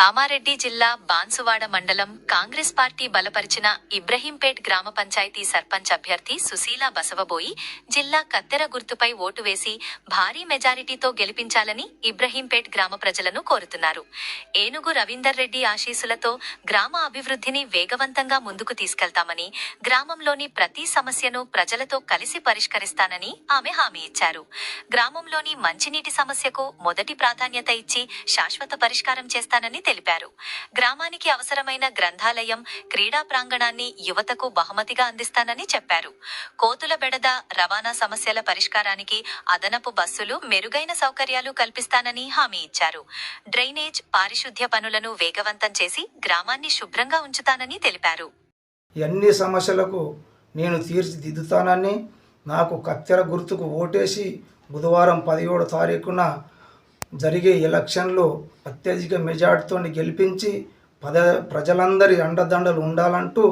కామారెడ్డి జిల్లా బాన్సువాడ మండలం కాంగ్రెస్ పార్టీ బలపరిచిన ఇబ్రహీంపేట్ గ్రామ పంచాయతీ సర్పంచ్ అభ్యర్థి సుశీల బసవబోయి జిల్లా కత్తెర గుర్తుపై ఓటు వేసి భారీ మెజారిటీతో గెలిపించాలని ఇబ్రహీంపేట్ గ్రామ ప్రజలను కోరుతున్నారు. ఏనుగు రవీందర్ రెడ్డి ఆశీసులతో గ్రామ అభివృద్ధిని వేగవంతంగా ముందుకు తీసుకెళ్తామని గ్రామంలోని ప్రతి సమస్యను ప్రజలతో కలిసి పరిష్కరిస్తానని ఆమె హామీ ఇచ్చారు. గ్రామంలోని మంచినీటి సమస్యకు మొదటి ప్రాధాన్యత ఇచ్చి శాశ్వత పరిష్కారం చేస్తానని తెలిపారు. గ్రామానికి అవసరమైన గ్రంథాలయం క్రీడా ప్రాంగణాన్ని యువతకు బహుమతిగా అందిస్తానని చెప్పారు. కోతుల బెడద రవాణా సమస్యల పరిష్కారానికి అదనపు బస్సులు మెరుగైన సౌకర్యాలు కల్పిస్తానని హామీ ఇచ్చారు. డ్రైనేజ్ పారిశుద్ధ్య పనులను వేగవంతం చేసి గ్రామాన్ని శుభ్రంగా ఉంచుతానని తెలిపారు. ఎన్ని సమస్యలకు నేను తీర్చిదిద్దుతానని నాకు కత్తెర గుర్తుకు ఓటేసి బుధవారం పదిహేడు తారీఖున జరిగే ఎలక్షన్లో అత్యధిక మెజార్టీతో గెలిపించి పద ప్రజలందరి అండదండలు ఉండాలంటూ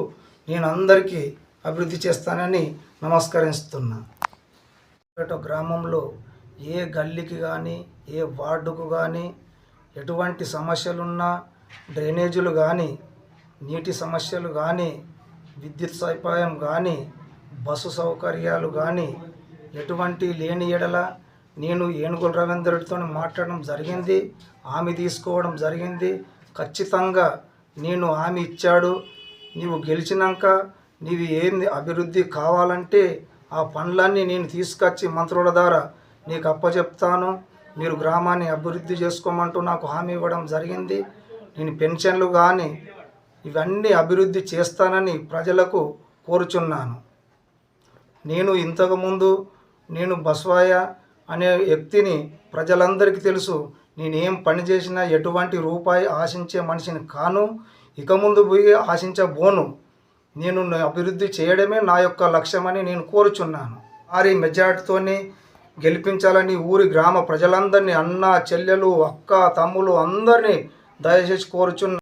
నేను అందరికీ అభివృద్ధి చేస్తానని నమస్కరిస్తున్నా. గ్రామంలో ఏ గల్లీకి కానీ ఏ వార్డుకు కానీ ఎటువంటి సమస్యలున్నా డ్రైనేజీలు కానీ నీటి సమస్యలు కానీ విద్యుత్ సదుపాయం కానీ బస్సు సౌకర్యాలు కానీ ఎటువంటి లేని ఎడల నేను ఏనుగుల రవీంద్రుడితో మాట్లాడడం జరిగింది. హామీ తీసుకోవడం జరిగింది. ఖచ్చితంగా నేను హామీ ఇచ్చాడు. నీవు గెలిచినాక నీవు ఏంది అభివృద్ధి కావాలంటే ఆ పనులన్నీ నేను తీసుకొచ్చి మంత్రుల ద్వారా నీకు అప్పచెప్తాను. మీరు గ్రామాన్ని అభివృద్ధి చేసుకోమంటూ నాకు హామీ ఇవ్వడం జరిగింది. నేను పెన్షన్లు కానీ ఇవన్నీ అభివృద్ధి చేస్తానని ప్రజలకు కోరుచున్నాను. నేను ఇంతకుముందు నేను బస్వాయ అనే వ్యక్తిని ప్రజలందరికీ తెలుసు. నేను ఏం పని చేసినా ఎటువంటి రూపాయి ఆశించే మనిషిని కాను. ఇక ముందు పోయి ఆశించబోను. నేను అభివృద్ధి చేయడమే నా యొక్క లక్ష్యమని నేను కోరుచున్నాను. వారి మెజార్టీతోనే గెలిపించాలని ఊరి గ్రామ ప్రజలందరినీ అన్న చెల్లెలు అక్క తమ్ములు అందరినీ దయచేసి కోరుచున్నాను